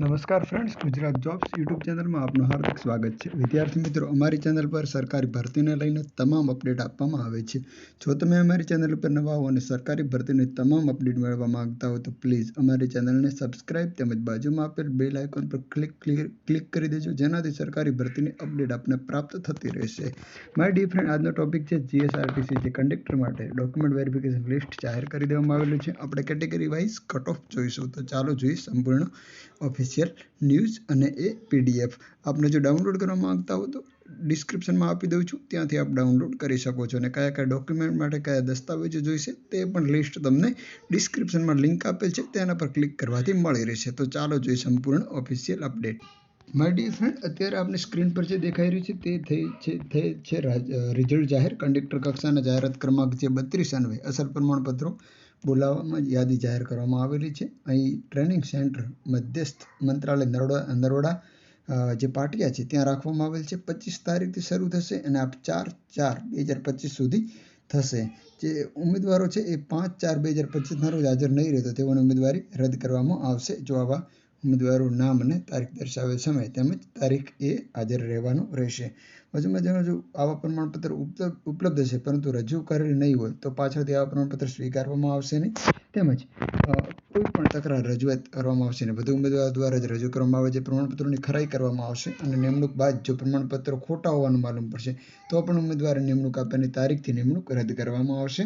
નમસ્કાર friends Gujarat jobs YouTube ચેનલમાં આપનું હાર્દિક સ્વાગત છે. વિદ્યાર્થી મિત્રો, અમારી ચેનલ પર સરકારી ભરતીને લઈને તમામ અપડેટ આપવામાં આવે છે. જો તમે અમારી ચેનલ ઉપર નવા હો અને સરકારી ભરતીની તમામ અપડેટ મેળવવા માંગતા હો તો પ્લીઝ અમારી ચેનલને સબસ્ક્રાઇબ તેમજ બાજુમાં આપેલ બેલ આઇકોન પર ક્લિક ક્લિક કરી દેજો, જેનાથી સરકારી ભરતીની અપડેટ આપને પ્રાપ્ત થતી રહેશે. માય ડી ફ્રેન્ડ આજનો ટોપિક છે જીએસઆરટીસી જે કંડક્ટર માટે ડોક્યુમેન્ટ વેરિફિકેશન લિસ્ટ જાહેર કરી દેવામાં આવેલું છે. આપણે કેટેગરી વાઇઝ કટ ઓફ જોઈશું. તો ચાલો જોઈએ સંપૂર્ણ ઓફિસ ઓફિશિયલ ન્યૂઝ અને એ પીડીએફ આપને જો ડાઉનલોડ કરવા માંગતા હો તો ડિસ્ક્રિપ્શનમાં આપી દઉં છું. ત્યાંથી આપ ડાઉનલોડ કરી શકો છો અને કયા કયા ડોક્યુમેન્ટ માટે કયા દસ્તાવેજો જોઈશે તે પણ લિસ્ટ તમને ડિસ્ક્રિપ્શનમાં લિંક આપેલ છે. તેના પર ક્લિક કરવાથી મળી રહેશે. તો ચાલો જોઈએ સંપૂર્ણ official update my dear friend અત્યારે આપની સ્ક્રીન પર જે દેખાઈ રહ્યું છે તે થઈ છે થઈ છે રિઝલ્ટ જાહેર. કંડક્ટર કક્ષાના જાહેરાત ક્રમાંક જે બત્રીસ અન્વય. અસર પ્રમાણપત્રો બોલાવવામાં યાદી જાહેર કરવામાં આવેલી છે. અહીં ટ્રેનિંગ સેન્ટર મધ્યસ્થ મંત્રાલય નરોડા નરોડા જે પાટિયા છે, ત્યાં રાખવામાં આવેલ છે. પચીસ તારીખથી શરૂ થશે અને આ ચાર ચાર બે હજાર પચીસ સુધી થશે. જે ઉમેદવારો છે એ પાંચ, ચાર બે હજાર પચીસના રોજ હાજર નહીં રહે તો તેઓની ઉમેદવારી રદ કરવામાં આવશે. જો આવા ઉમેદવારોનું નામ અને તારીખ દર્શાવેલ સમય તેમજ તારીખ એ હાજર રહેવાનું રહેશે. વધુમાં જણાવજો આવા પ્રમાણપત્ર ઉપલબ્ધ છે, પરંતુ રજૂ કરેલ નહીં હોય તો પાછળથી આવા પ્રમાણપત્ર સ્વીકારવામાં આવશે નહીં. તેમજ કોઈ પણ તકરાર રજૂઆત કરવામાં આવશે અને વધુ ઉમેદવાર દ્વારા જ રજૂ કરવામાં આવે છે. પ્રમાણપત્રોની ખરાઈ કરવામાં આવશે અને નિમણૂક બાદ જો પ્રમાણપત્રો ખોટા હોવાનું માલુમ પડશે, તો પણ ઉમેદવારે નિમણૂક આપવાની તારીખથી નિમણૂક રદ કરવામાં આવશે.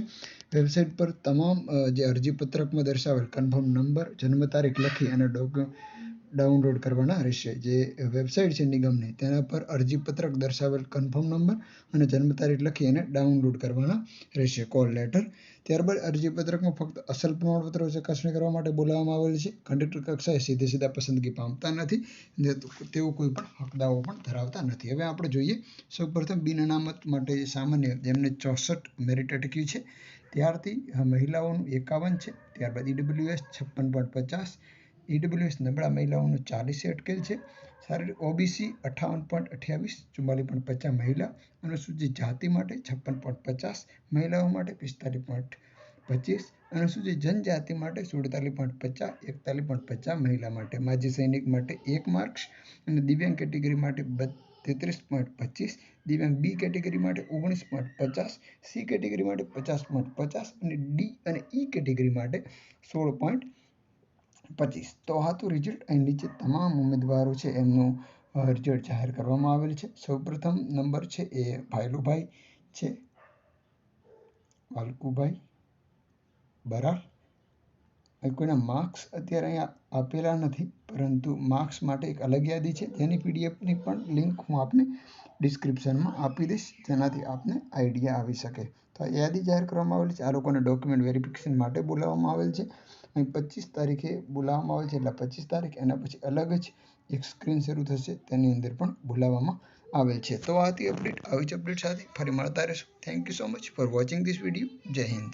વેબસાઇટ પર તમામ જે અરજી પત્રકમાં દર્શાવેલ કન્ફર્મ નંબર જન્મ તારીખ લખી અને ડોક્યુમેન્ટ ડાઉનલોડ કરવાના રહેશે. જે વેબસાઇટ છે નિગમની, તેના પર અરજીપત્રક દર્શાવેલ કન્ફર્મ નંબર અને જન્મ તારીખ લખી એને ડાઉનલોડ કરવાના રહેશે. કોલ લેટર ત્યારબાદ અરજીપત્રકમાં ફક્ત અસલ પ્રમાણપત્રો ચકાસણી કરવા માટે બોલાવવામાં આવેલ છે. કન્ડક્ટર કક્ષાએ સીધે સીધા પસંદગી પામતા નથી તેઓ કોઈ પણ હકદાવો પણ ધરાવતા નથી. હવે આપણે જોઈએ સૌપ્રથમ બિન અનામત માટે સામાન્ય જેમને ચોસઠ મેરિટ અટક્યું છે, ત્યારથી મહિલાઓનું એકાવન છે. ત્યારબાદ ઈડબ્લ્યુએસ છપ્પન પોઈન્ટ પચાસ ઈડબ્લ્યુએસ નબળા મહિલાઓનું ચાલીસે અટકેલ છે. શારીરિક ઓબીસી અઠાવન પોઈન્ટ અઠ્યાવીસ, ચુમ્માલીસ પોઈન્ટ પચાસ મહિલા, અનુસૂચિત જાતિ માટે છપ્પન પોઈન્ટ પચાસ મહિલાઓ માટે પિસ્તાલીસ પોઈન્ટ પચીસ, અનુસૂચિત જનજાતિ માટે સુડતાલીસ પોઈન્ટ પચાસ, એકતાલીસ પોઈન્ટ પચાસ મહિલા માટે. માજી સૈનિક માટે એક માર્ક્સ અને દિવ્યાંગ કેટેગરી માટે તેત્રીસ પોઈન્ટ પચીસ, દિવ્યાંગ બી કેટેગરી માટે ઓગણીસ પોઈન્ટ પચાસ, સી કેટેગરી માટે પચાસ પોઈન્ટ પચાસ અને ડી અને ઈ કેટેગરી માટે સોળ પોઈન્ટ પચીસ તો આ તો રિઝલ્ટ અહીં નીચે તમામ ઉમેદવારો છે એમનું રિઝલ્ટ જાહેર કરવામાં આવેલ છે. સૌપ્રથમ નંબર છે એ ભાઈલુભાઈ છે. વાલકુભાઈ બરાડ કોઈના માર્ક્સ અત્યારે અહીંયા આપેલા નથી, પરંતુ માર્ક્સ માટે એક અલગ યાદી છે. જેની પીડીએફની પણ લિંક હું આપને ડિસ્ક્રિપ્શનમાં આપી દઈશ, જેનાથી આપને આઈડિયા આવી શકે. તો આ યાદી જાહેર કરવામાં આવેલી છે. આ લોકોને ડોક્યુમેન્ટ વેરિફિકેશન માટે બોલાવવામાં આવેલ છે. અહીં પચીસ તારીખે બોલાવવામાં આવે છે એટલે પચીસ તારીખ, એના પછી અલગ જ એક સ્ક્રીન શરૂ થશે તેની અંદર પણ બોલાવવામાં આવેલ છે. તો આ હતી અપડેટ આવી જ અપડેટ સાથે ફરી મળતા રહેશું. Thank you so much for watching this video જય હિન્દ.